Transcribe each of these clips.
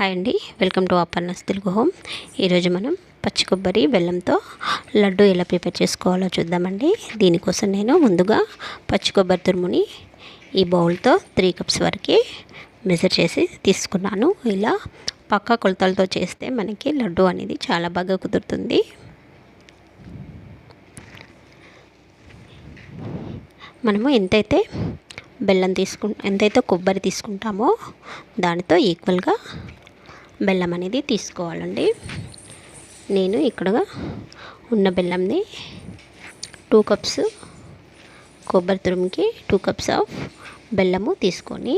Hi అండి. Welcome to Aparna's Telugu home. ఈరోజు మనం పచ్చి కొబ్బరి బెల్లంతో లడ్డు ఎలా ప్రిపేర్ చేసుకోవాలో చూద్దామండి. దీనికోసం నేను ముందుగా పచ్చి కొబ్బరి తురుముని ఈ బౌల్తో త్రీ కప్స్ వరకు మెజర్ చేసి తీసుకున్నాను. ఇలా పక్క కొలతలతో చేస్తే మనకి లడ్డు అనేది చాలా బాగా కుదురుతుంది. మనము ఎంతైతే బెల్లం తీసుకు ఎంతైతే కొబ్బరి తీసుకుంటామో దానితో ఈక్వల్గా బెల్లం అనేది తీసుకోవాలండి. నేను ఇక్కడ ఉన్న బెల్లంని టూ కప్స్ కొబ్బరి తురుముకి టూ కప్స్ ఆఫ్ బెల్లము తీసుకొని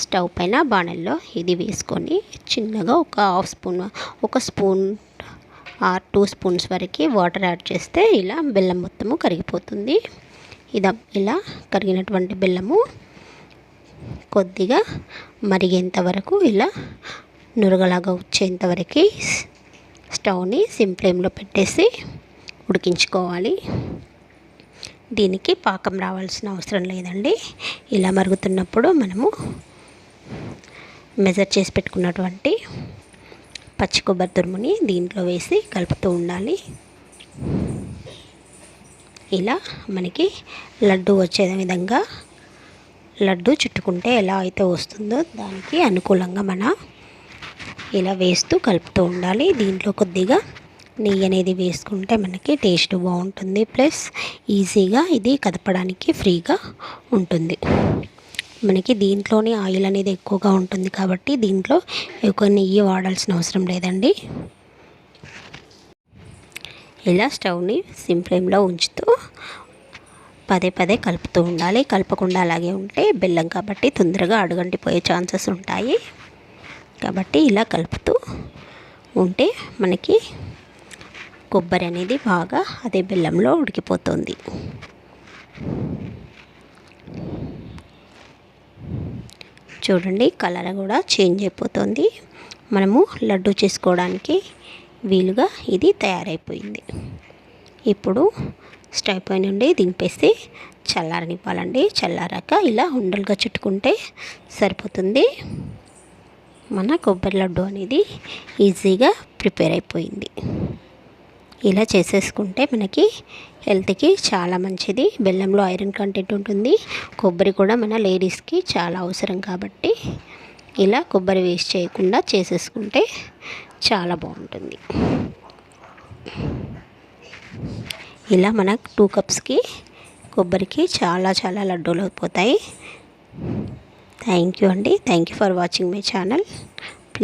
స్టవ్ పైన బాణల్లో ఇది వేసుకొని చిన్నగా ఒక హాఫ్ స్పూన్ ఒక స్పూన్ ఆర్ టూ స్పూన్స్ వరకు వాటర్ యాడ్ చేస్తే ఇలా బెల్లం మొత్తము కరిగిపోతుంది. ఇదా ఇలా కరిగినటువంటి బెల్లము కొద్దిగా మరిగేంత వరకు ఇలా నురగలాగా వచ్చేంతవరకు స్టవ్ని సిమ్ ఫ్లేమ్లో పెట్టేసి ఉడికించుకోవాలి. దీనికి పాకం రావాల్సిన అవసరం లేదండి. ఇలా మరుగుతున్నప్పుడు మనము మెజర్ చేసి పెట్టుకున్నటువంటి పచ్చి కొబ్బరి తురుముని దీంట్లో వేసి కలుపుతూ ఉండాలి. ఇలా మనకి లడ్డు వచ్చే విధంగా లడ్డు చుట్టుకుంటే ఎలా అయితే వస్తుందో దానికి అనుకూలంగా మన ఇలా వేస్తూ కలుపుతూ ఉండాలి. దీంట్లో కొద్దిగా నెయ్యి అనేది వేసుకుంటే మనకి టేస్ట్ బాగుంటుంది. ప్లస్ ఈజీగా ఇది కదపడానికి ఫ్రీగా ఉంటుంది. మనకి దీంట్లోనే ఆయిల్ అనేది ఎక్కువగా ఉంటుంది కాబట్టి దీంట్లో ఎక్కువ నెయ్యి వాడాల్సిన అవసరం లేదండి. ఇలా స్టవ్ని సిమ్ ఫ్లేమ్లో ఉంచుతూ పదే పదే కలుపుతూ ఉండాలి. కలపకుండా అలాగే ఉంటే బెల్లం కాబట్టి తొందరగా అడుగంటిపోయే ఛాన్సెస్ ఉంటాయి. కాబట్టి ఇలా కలుపుతూ ఉంటే మనకి కొబ్బరి అనేది బాగా అదే బెల్లంలో ఉడికిపోతుంది. చూడండి కలర్ కూడా చేంజ్ అయిపోతుంది. మనము లడ్డు చేసుకోవడానికి వీలుగా ఇది తయారైపోయింది. ఇప్పుడు స్టవ్ పై నుండి దింపేసి చల్లారనివ్వాలండి. చల్లారాక ఇలా ఉండలుగా చుట్టుకుంటే సరిపోతుంది. మన కొబ్బరి లడ్డు అనేది ఈజీగా ప్రిపేర్ అయిపోయింది. ఇలా చేసేసుకుంటే మనకి హెల్త్కి చాలా మంచిది. బెల్లంలో ఐరన్ కంటెంట్ ఉంటుంది. కొబ్బరి కూడా మన లేడీస్కి చాలా అవసరం కాబట్టి ఇలా కొబ్బరి వేస్ట్ చేయకుండా చేసేసుకుంటే చాలా బాగుంటుంది. ఇలా మన టూ కప్స్కి కొబ్బరికి చాలా చాలా లడ్డూలు అయిపోతాయి. థ్యాంక్ యూ అండి. Thank you for watching my channel.